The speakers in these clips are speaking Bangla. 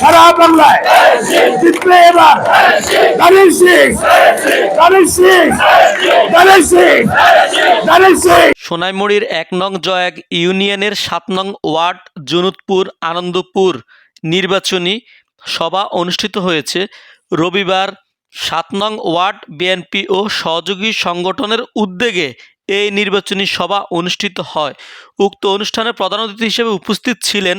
সারা বাংলায়। এবার সিং। সিং। সিং। সিং। সোনাইমুড়ির এক নং জয়াগ ইউনিয়নের সাত নং ওয়ার্ড জুনুদপুর আনন্দপুর নির্বাচনী সভা অনুষ্ঠিত হয়েছে। রবিবার সাত নং ওয়ার্ড বিএনপি ও সহযোগী সংগঠনের উদ্যোগে এই নির্বাচনী সভা অনুষ্ঠিত হয়। উক্ত অনুষ্ঠানে প্রধান অতিথি হিসেবে উপস্থিত ছিলেন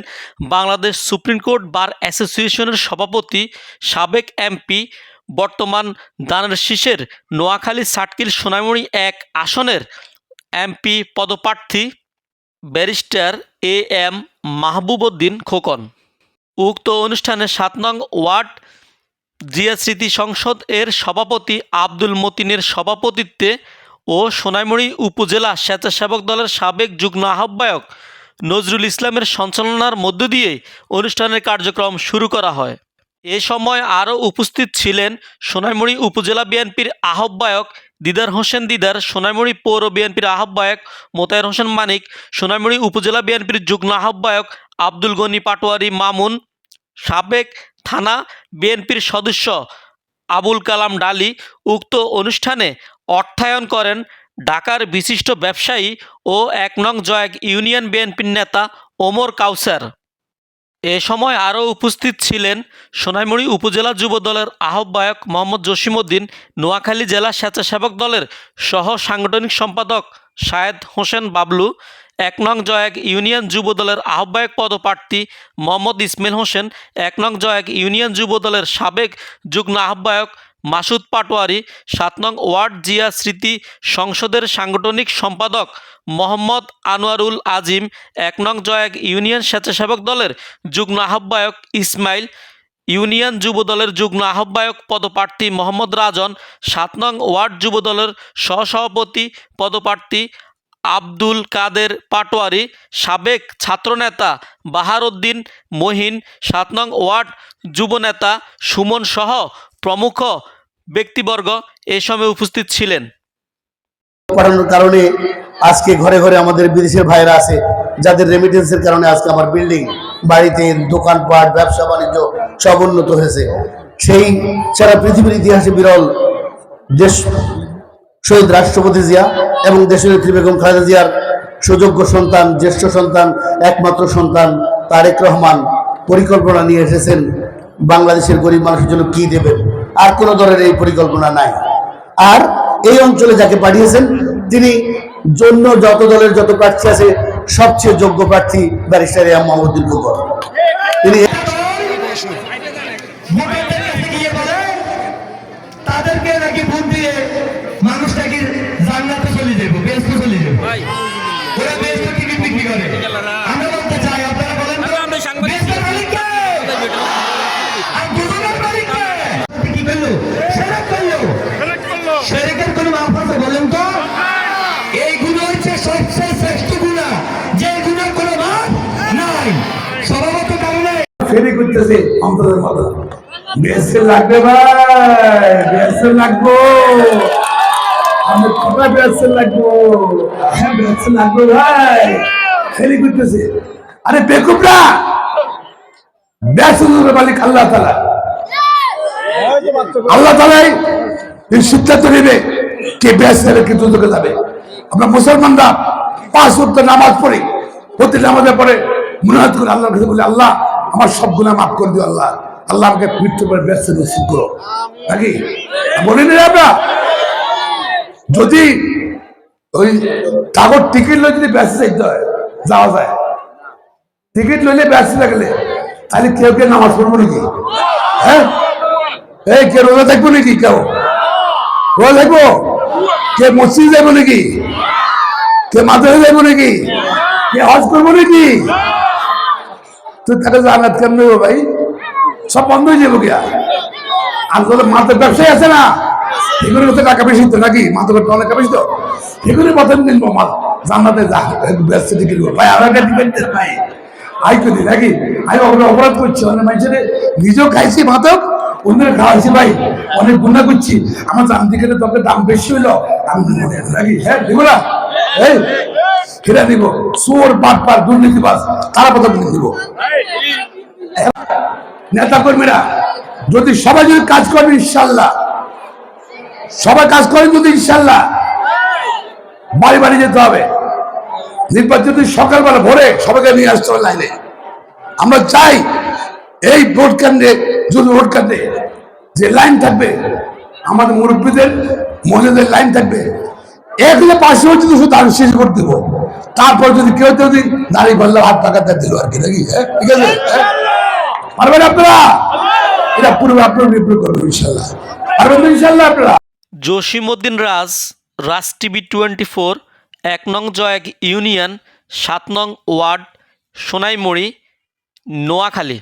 বাংলাদেশ সুপ্রিম কোর্ট বার অ্যাসোসিয়েশনের সভাপতি, সাবেক এমপি, বর্তমান দানের শীষের নোয়াখালী সাটকিল সোনাইমুড়ি এক আসনের এমপি পদপ্রার্থী barrister A M Mahbubuddin Khokon. উক্ত অনুষ্ঠানে সাত নং ওয়ার্ড জিয়া স্মৃতি সংসদ এর সভাপতি আব্দুল মতিনের সভাপতিত্বে ও সোনাইমুড়ি উপজেলা স্বেচ্ছাসেবক দলের সাবেক যুগ্ম আহ্বায়ক নজরুল ইসলামের সঞ্চালনার মধ্য দিয়ে অনুষ্ঠানের কার্যক্রম শুরু করা হয়। এ সময় আরও উপস্থিত ছিলেন সোনাইমুড়ি উপজেলা বিএনপির আহ্বায়ক দিদার হোসেন দিদার, সোনাইমুড়ি পৌর বিএনপির আহ্বায়ক মোতায়ের হোসেন মানিক, সোনাইমুড়ি উপজেলা বিএনপির যুগ্ম আহ্বায়ক আব্দুল গনি পাটোয়ারি মামুন, সাবেক থানা বিএনপির সদস্য আবুল কালাম ডালি। উক্ত অনুষ্ঠানে অর্থায়ন করেন ঢাকার বিশিষ্ট ব্যবসায়ী ও এক নং জয়াগ ইউনিয়ন বিএনপির নেতা ওমর কাউসার। এ সময় আরও উপস্থিত ছিলেন সোনাইমুড়ি উপজেলা যুব দলের আহ্বায়ক মোহাম্মদ জসিমউদ্দিন নোয়াখালী জেলা স্বেচ্ছাসেবক দলের সহ সাংগঠনিক সম্পাদক শায়েদ হোসেন বাবলু, এক নং জয়াগ ইউনিয়ন যুব দলের আহ্বায়ক পদপ্রার্থী মোহাম্মদ ইসমাইল হোসেন, এক নং জয়াগ ইউনিয়ন যুব দলের সাবেক যুগ্ম আহ্বায়ক মাসুদ পাটোয়ারি, সাত নং ওয়ার্ড জিয়া স্মৃতি সংসদের সাংগঠনিক সম্পাদক মোহাম্মদ আনোয়ারুল আজিম, এক নং জয়াগ ইউনিয়ন স্বেচ্ছাসেবক দলের যুগ্ম আহ্বায়ক ইসমাইল, ইউনিয়ন যুব দলের যুগ্ম আহ্বায়ক পদপ্রার্থী মোহাম্মদ রাজন, সাত নং ওয়ার্ড যুব দলের সহসভাপতি পদপ্রার্থী আব্দুল কাদের পাটোয়ারি, সাবেক ছাত্রনেতা বাহারউদ্দিন মহিন, সাত নং ওয়ার্ড যুবনেতা সুমন সহ প্রমুখ ব্যক্তিবর্গ এ সময় উপস্থিত ছিলেন। করানোর কারণে আজকে ঘরে ঘরে আমাদের বিদেশের ভাইরা আছে, যাদের রেমিটেন্সের কারণে আজকে আমার বিল্ডিং বাড়িতে দোকানপাট, ব্যবসা বাণিজ্য সব উন্নত হয়েছে। সেই সারা পৃথিবীর ইতিহাসে বিরল দেশ শহীদ রাষ্ট্রপতি জিয়া এবং দেশের বেগম খালেদা জিয়ার সুযোগ্য সন্তান, জ্যেষ্ঠ সন্তান, একমাত্র সন্তান তারেক রহমান পরিকল্পনা নিয়ে এসেছেন। বাংলাদেশের গরিব মানুষের জন্য কি দেবেন? আর কোনো দলের এই পরিকল্পনা নাই। আর এই অঞ্চলে যাকে পাঠিয়েছেন, তিনি জন্য যত দলের যত প্রার্থী আছে, সবচেয়ে যোগ্য প্রার্থী ব্যারিস্টার এম মোহাম্মদুল খোকন তিনি চলে যাব চলে যাব। ওরা বিক্রি করে। অন্তরের মতো বেসে লাগবে ভাই বেসে লাগবো। আমি কটা বেসে লাগবো? হ্যাঁ বেসে লাগবে ভাই। ফেরি করতেছে। আরে বেকুবরা! বেসুর মালিক আল্লাহ তালা আল্লাহ তালাই এই সিদ্ধান্ত নেবে কে ব্যাস নেবে কে দুদকে যাবে। আমরা মুসলমানরা পাঁচ ওয়াক্ত নামাজ পড়ি। প্রতি নামাজের পরে মুনাহাত করে আল্লাহর কাছে বলি, আল্লাহ আমার সব গুণা মাফ করে দিও আল্লাহ। আল্লাহ আমাকে মৃত্যু পরে ব্যস্ত নসিব করো। নাকি? বলি না আমরা। যদি ওই কাগজ টিকিট লই যদি ব্যস্ত যাইতে হয়, যাওয়া যায়। টিকিট লইলে ব্যস্ত লাগলে তাহলে কেউ কেউ নামাজ পড়ব নাকি? হ্যাঁ? এই, কে রোজা থাকব নাকি কেউ? রোজা থাকব? কে মসজিদ যাব নাকি? কে মাদ্রাসা যাব নাকি? কে হজ করব নাকি? তো তাকে জানাত কেমন হইবো ভাই? সব বন্ধ হয়ে যাব গিয়া। আর তাহলে মাথার ব্যবসায় আছে না? এগুলোর মধ্যে টাকা বেশি তো নাকি? মাথা ব্যবসা অনেক বেশি তো? এগুলোর মতন কিনবো মাল। জান্নাতে যা ব্যস্ত কিনবো ভাই আমার ডিপেন্ড ভাই। আই করি নাকি? ওখানে অপরাধ করছি। অনেক মানুষের নিজেও খাইছি মাতক অন্যের খাওয়াইছি ভাই। অনেক গুণা করছি। আমার জান থেকে তোকে দাম বেশি হইল। আমি নাকি? হ্যাঁ দেখো না। ফিরে দিব। চোর, বাটপার, দুর্নীতিবাজ তারা প্রথম দিব। নেতা কর্মীরা যদি সবাই যদি কাজ করবে ইনশাল্লাহ। সবাই কাজ করেন যদি, ইনশাল্লাহ। বাড়ি বাড়ি যেতে হবে। নির্বাচন যদি সকালবেলা ভোরে সবাইকে নিয়ে আসতে হবে লাইনে। আমরা চাই এই ভোট কেন্দ্রে, যদি ভোট কেন্দ্রে যে লাইন থাকবে, আমাদের মুরব্বীদের, মহিলাদের লাইন থাকবে এগুলো পাশে হচ্ছে তো শুধু আমি শেষ করে দেবো। তারপর যদি কেউ যদি দাঁড়িয়ে পারলে হাত টাকা দিল আর কি নাকি? হ্যাঁ? ঠিক আছে? পারবেন আপনারা? এটা পুরো আপনার নির্ভর করবে ইনশাল্লাহ। পারবেন ইনশাল্লাহ আপনারা? Jasimuddin Raj Raj TV twenty four এক নং জয়েক ইউনিয়ন সাত নং ওয়ার্ড সোনাইমুড়ি নোয়াখালী।